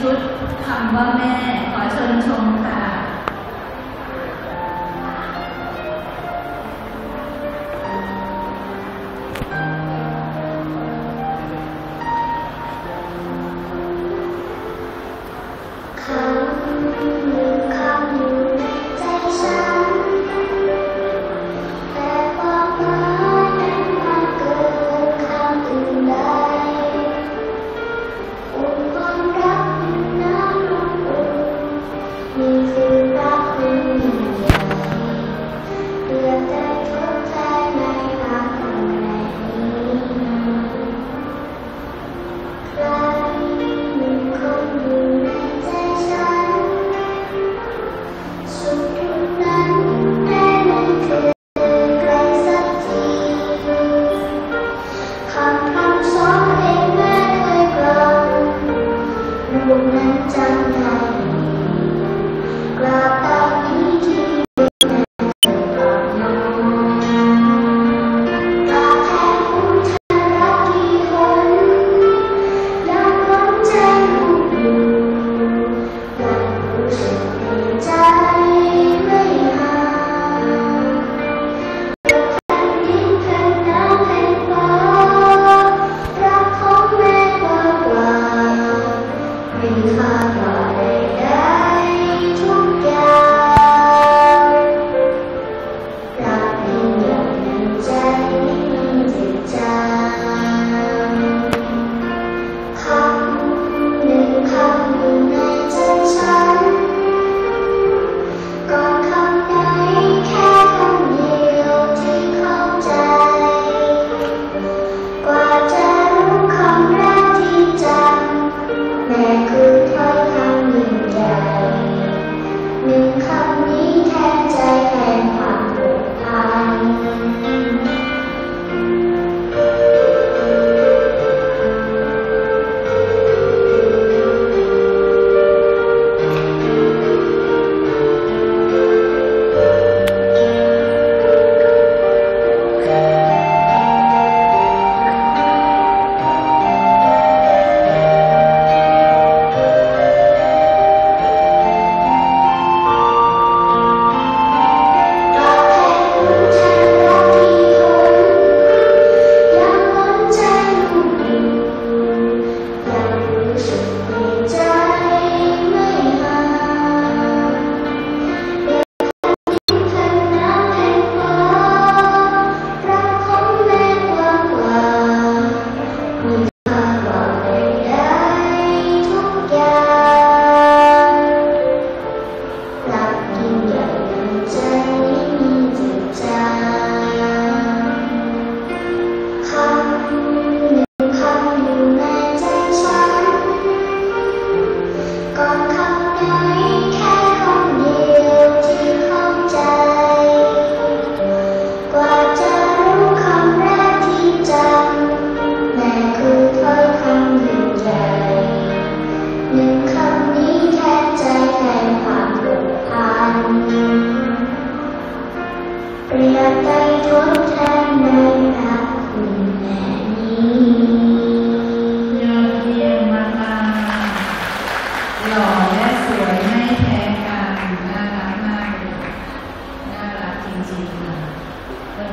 ชุดคำว่าแม่ ขอเชิญชมค่ะ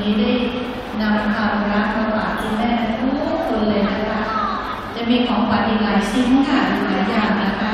ี้ได้นำความรักมาฝากคุณแม่ทุกคนเลยนะคะ จะมีของปฏิญหลายชิ้นค่ะหลายอย่างนะคะ